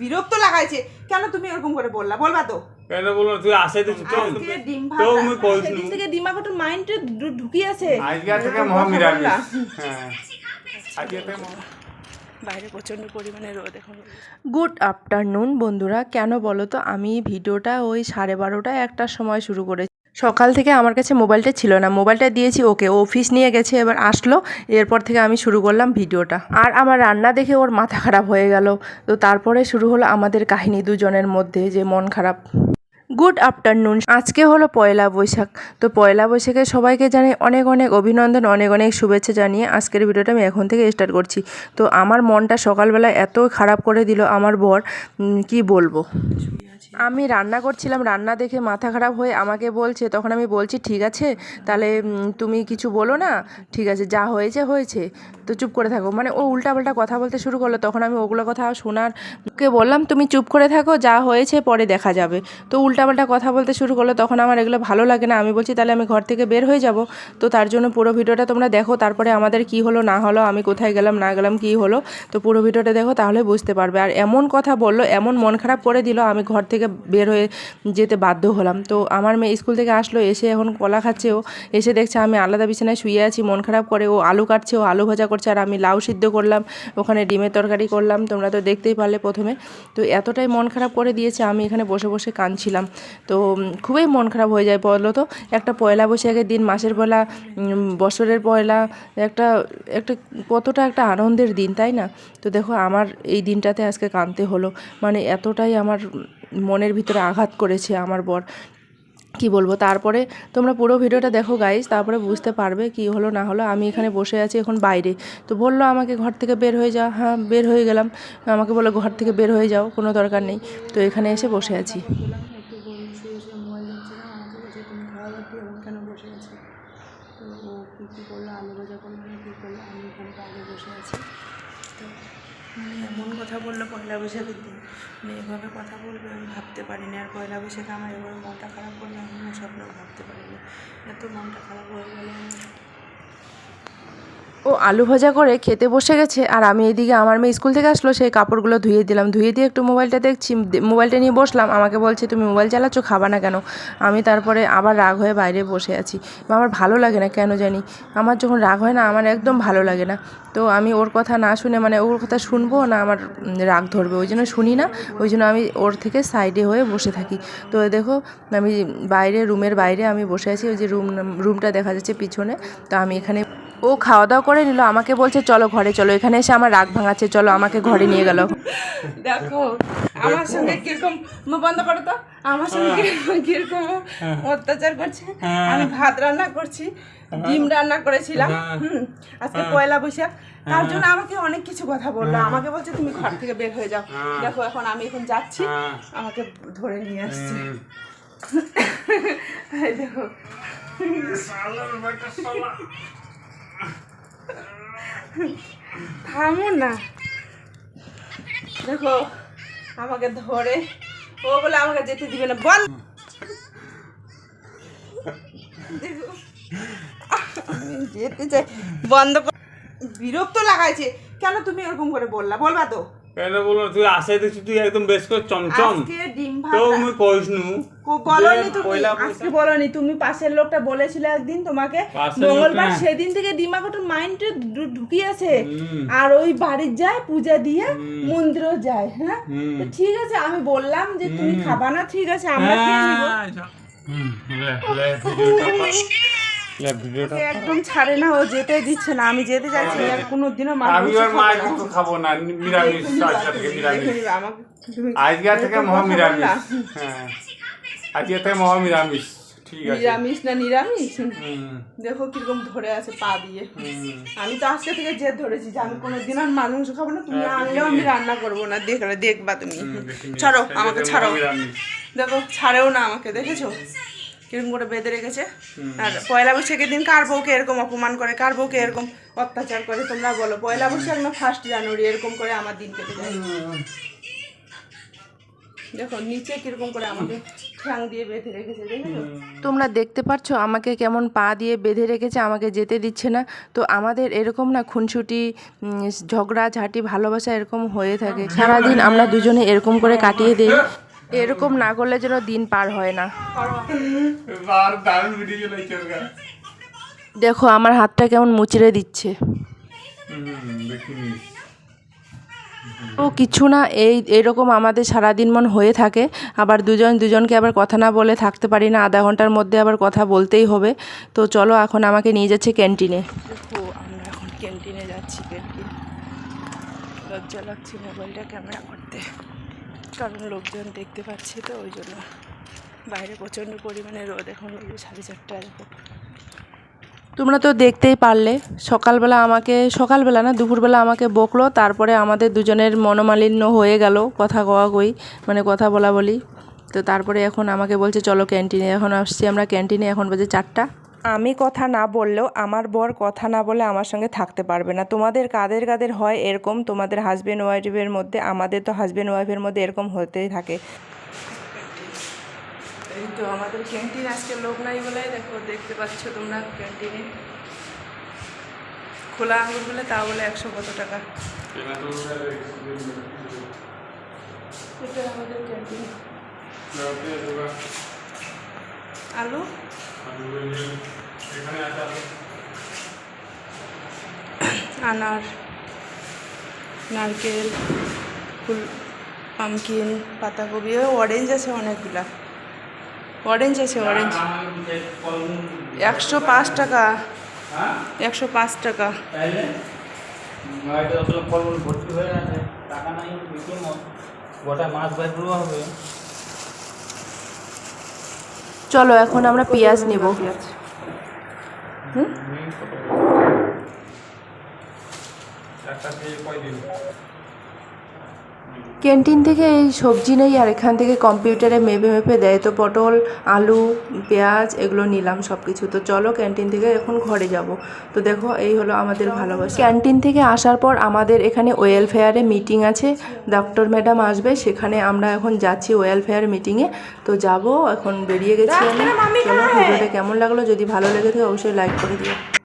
বিরক্ত লাগাইছে। কেন তুমি এরকম করে বললা? বলবা তো। কেন বলব তুই আসে তো তো আজকে ডিম ভাত তো মুই কইছ সেদিন থেকে ডিমাকে একটু মাইন্ডে ঢুকি আছে আজকে থেকে মহা মিরামিস হ্যাঁ। আজকে থেকে মহা বাইরে প্রচণ্ড পরিমাণে রোদ এখন। গুড আফটারনুন বন্ধুরা। কেন বলো তো আমি ভিডিওটা ওই সাড়ে বারোটা একটার সময় শুরু করেছি। সকাল থেকে আমার কাছে মোবাইলটা ছিল না। মোবাইলটা দিয়েছি, ওকে অফিস নিয়ে গেছে, এবার আসলো। এরপর থেকে আমি শুরু করলাম ভিডিওটা। আর আমার রান্না দেখে ওর মাথা খারাপ হয়ে গেল। তো তারপরে শুরু হলো আমাদের কাহিনী দুজনের মধ্যে, যে মন খারাপ। গুড আফটারনুন আজকে হলো পয়লা বৈশাখ। তো পয়লা বৈশাখে সবাইকে জানাই অনেক অনেক অভিনন্দন, অনেক অনেক শুভেচ্ছা জানিয়ে আজকের ভিডিওটা আমি এখন থেকে স্টার্ট করছি। তো আমার মনটা সকালবেলা এত খারাপ করে দিল আমার বর কি বলব? আমি রান্না করছিলাম, রান্না দেখে মাথা খারাপ হয়ে আমাকে বলছে, তখন আমি বলছি, ঠিক আছে, তাহলে তুমি কিছু বলো না, ঠিক আছে, যা হয়েছে হয়েছে, তো চুপ করে থাকো। মানে ও উল্টাপাল্টা কথা বলতে শুরু করল, তখন আমি ওগুলো কথা শোনার ওকে বললাম, তুমি চুপ করে থাকো, যা হয়েছে, পরে দেখা যাবে। তো উল্টাপাল্টা কথা বলতে শুরু করল, তখন আমার এগুলো ভালো লাগে না, আমি বলছি, তাহলে আমি ঘর থেকে বের হয়ে যাব। তো তার জন্য পুরো ভিডিওটা তোমরা দেখো, তারপরে আমাদের কি হলো, না হলো, আমি কোথায় গেলাম, না গেলাম, কি হলো, তো পুরো ভিডিওটা দেখো, তাহলে বুঝতে পারবে। আর এমন কথা বলল, এমন মন খারাপ করে দিল, আমি ঘর থেকে বের হয়ে যেতে বাধ্য হলাম। তো আমার মেয়ে স্কুল থেকে আসলো, এসে এখন কলা খাচ্ছে ও। এসে দেখছে আমি আলাদা বিছানায় শুয়ে আছি, মন খারাপ করে ও আলু কাটছে, ও আলু ভাজা করছে আর আমি লাউ সিদ্ধ করলাম, ওখানে ডিমের তরকারি করলাম, তোমরা তো দেখতেই পারলে প্রথমে। তো এতটাই মন খারাপ করে দিয়েছে, আমি এখানে বসে বসে কাঁদছিলাম। তো খুবই মন খারাপ হয়ে যায় বলো তো। একটা পয়লা বৈশাখের দিন, মাসের পয়লা বছরের পয়লা, একটা একটা কতটা একটা আনন্দের দিন, তাই না? তো দেখো আমার এই দিনটাতে আজকে কাঁদতে হলো। মানে এতটাই আমার মনের ভিতরে আঘাত করেছে আমার বর। কি বলব? তারপরে তোমরা পুরো ভিডিওটা দেখো গাইজ তারপরে বুঝতে পারবে কি হলো না হলো। আমি এখানে বসে আছি এখন বাইরে। তো বলল আমাকে ঘর থেকে বের হয়ে যাও। হ্যাঁ বের হয়ে গেলাম। আমাকে বলল ঘর থেকে বের হয়ে যাও, কোনো দরকার নেই। তো এখানে এসে বসে আছি। তো কী করল? আলু ভাজা করল কী করল? আমি বাইরে বসে আছি। তো মানে এমন কথা বলল পয়লা বৈশাখের দিন। মানে এভাবে কথা বলবে আমি ভাবতে পারিনি। আর পয়লা বৈশাখে আমার এভাবে মনটা খারাপ করলে আমি স্বপ্ন ভাবতে পারিনি। এত মনটা খারাপ হয়ে গেলে। আমার ও আলু ভাজা করে খেতে বসে গেছে, আর আমি এদিকে আমার মেয়ে স্কুল থেকে আসলো, সেই কাপড়গুলো ধুয়ে দিলাম। ধুয়ে দিয়ে একটু মোবাইলটা দেখছি মোবাইলটা নিয়ে বসলাম। আমাকে বলছে, তুমি মোবাইল চালাচ্ছ, খাবা না কেন? আমি তারপরে আবার রাগ হয়ে বাইরে বসে আছি। আমার ভালো লাগে না, কেন জানি? আমার যখন রাগ হয় না, আমার একদম ভালো লাগে না। তো আমি ওর কথা না শুনে মানে ওর কথা শুনব না, আমার রাগ ধরবে। ওই জন্য শুনি না, ওই জন্য আমি ওর থেকে সাইডে হয়ে বসে থাকি। তো দেখো, আমি বাইরে, রুমের বাইরে আমি বসে আছি, ওই যে রুম, রুমটা দেখা যাচ্ছে পিছনে। তো আমি এখানে ও খাওয়া দাওয়া করে নিল আমাকে বলছে চলো ঘরে চলো। এখানে এসে আমার রাগ ভাঙাচ্ছে চলো আমাকে ঘরে নিয়ে গেল। দেখো আমার সঙ্গে কীরকম মুখ বন্ধ করো তো। আমার সঙ্গে কিরকম- কীরকম অত্যাচার করছে। আমি ভাত রান্না করছি ডিম রান্না করেছিলাম হুম আজকে পয়লা বৈশাখ। তার জন্য আমাকে অনেক কিছু কথা বলল। আমাকে বলছে তুমি ঘর থেকে বের হয়ে যাও। দেখো এখন আমি এখন যাচ্ছি। আমাকে ধরে নিয়ে আসছে। দেখো। থামো না। দেখো, আমাকে ধরে, ও বলে আমাকে যেতে দিবে না, বল। যেতে চাই। বন্ধ বিরক্ত লাগাইছে। কেন তুমি এরকম করে বললা? বলবা তো। কেন বলব তুই আসে তো তুই একদম বেশ করে চমচম। তো ভাত মুই নু বলনি তুমি আজকে বলনি তুমি পাশের লোকটা বলেছিল একদিন তোমাকে মঙ্গলবার সেদিন থেকে দিমাগ একটু মাইন্ডে ঢুকিয়েছে। আর ওই বাড়ির যায় পূজা দিয়ে মন্দিরও যায় হ্যাঁ? তো ঠিক আছে আমি বললাম যে তুমি খাবা না ঠিক আছে আমরা খেয়ে নিবো। একদম ছাড়ে না ও যেতে দিচ্ছে না। আমি যেতে চাইছি না, কোনোদিনও আমি আর মা কিন্তু খাব না। নিরামিষ আজকে নিরামিষ। আজকে থেকে মহা নিরামিষ। হ্যাঁ। আজকে থেকে মহা নিরামিষ। ঠিক আছে। নিরামিষ না নিরামিষ? দেখো কীরকম ধরে আছে পা দিয়ে। আমি তো আজকে থেকে জেদ ধরেছি যে আমি কোনোদিন আর মাংস খাব না তুমি হ্যাঁ, আনলেও আমি রান্না করব না দেখলে দেখবা তুমি। ছাড়ো আমাকে ছাড়ো। দেখো ছাড়েও না আমাকে দেখেছ? কীরকম করে বেঁধে রেখেছে? আর পয়লা বৈশাখের দিন কার বউকে এরকম অপমান করে? কার বউকে এরকম অত্যাচার করে? তোমরা বলো পয়লা বৈশাখ না ফার্স্ট জানুয়ারি এরকম করে আমার দিন কেটে যায়? দেখো নিচে কীরকম করে আমাকে ঠ্যাং দিয়ে বেঁধে রেখেছে দেখেছ? তোমরা দেখতে পাচ্ছ আমাকে কেমন পা দিয়ে বেঁধে রেখেছে আমাকে যেতে দিচ্ছে না। তো আমাদের এরকম না খুনসুটি ঝগড়া ঝাঁটি ভালোবাসা এরকম হয়ে থাকে। সারাদিন আমরা দুজনে এরকম করে কাটিয়ে দিই। এরকম না করলে যেন দিন পার হয় না। দেখো আমার হাতটা কেমন মুচড়ে দিচ্ছে। ও দেখিনি। কিছু না এই এরকম আমাদের সারাদিন মন হয়ে থাকে। আবার দুজন দুজনকে আবার কথা না বলে থাকতে পারি না আধা ঘণ্টার মধ্যে আবার কথা বলতেই হবে। তো চলো এখন আমাকে নিয়ে যাচ্ছে ক্যান্টিনে। আমরা এখন ক্যান্টিনে যাচ্ছি ক্যান্টিন। লজ্জা লাগছে মোবাইলটা ক্যামেরা করতে। কারণ লোকজন দেখতে পাচ্ছি তো, ওই জন্য বাইরে প্রচণ্ড পরিমাণে রোদ এখন সাড়ে চারটা এরকম। তোমরা তো দেখতেই পারলে, সকালবেলা আমাকে, সকালবেলা না, দুপুরবেলা আমাকে বকলো, তারপরে আমাদের দুজনের মনোমালিন্য হয়ে গেল, কথা কওয়া কই মানে কথা বলা বলি তো তারপরে এখন আমাকে বলছে, চলো ক্যান্টিনে, এখন আসছি আমরা ক্যান্টিনে, এখন বাজে চারটা। আমি কথা না বললেও আমার বর কথা না বলে আমার সঙ্গে থাকতে পারবে না। তোমাদের কাদের কাদের হয় এরকম তোমাদের হাজব্যান্ড ওয়াইফের মধ্যে আমাদের তো হাজব্যান্ড ওয়াইফের মধ্যে এরকম হতেই থাকে। এই তো আমাদের ক্যান্টিন আজকে লোক নাই বলে দেখো দেখতে পাচ্ছ তোমরা ক্যান্টিনে খোলা আঙুর বলে তা বলে একশো কত টাকা। এটা আমাদের ক্যান্টিন আলু? আনার, নারকেল, ফুল, পামকিন, পাতাকপি অরেঞ্জ আছে অনেকগুলা। অরেঞ্জ আছে অরেঞ্জ একশো পাঁচ টাকা। একশো পাঁচ টাকা। ভর্তি হয়ে টাকা নাই গোটা মাছ বাইরগুলো হবে। চলো এখন আমরা পেঁয়াজ নেব। কয়দিন ক্যান্টিন থেকে এই সবজি নেই আর এখান থেকে কম্পিউটারে মেপে মেপে দেয়। তো পটল আলু পেঁয়াজ এগুলো নিলাম সব কিছু তো চলো ক্যান্টিন থেকে এখন ঘরে যাব। তো দেখো এই হলো আমাদের ভালোবাসা। ক্যান্টিন থেকে আসার পর আমাদের এখানে ওয়েলফেয়ারে মিটিং আছে। ডক্টর ম্যাডাম আসবে সেখানে আমরা এখন যাচ্ছি ওয়েলফেয়ার মিটিংয়ে। তো যাব এখন বেরিয়ে গেছি আমি। চলো ভিডিওটা কেমন লাগল? যদি ভালো লেগে থাকে অবশ্যই লাইক করে দিও।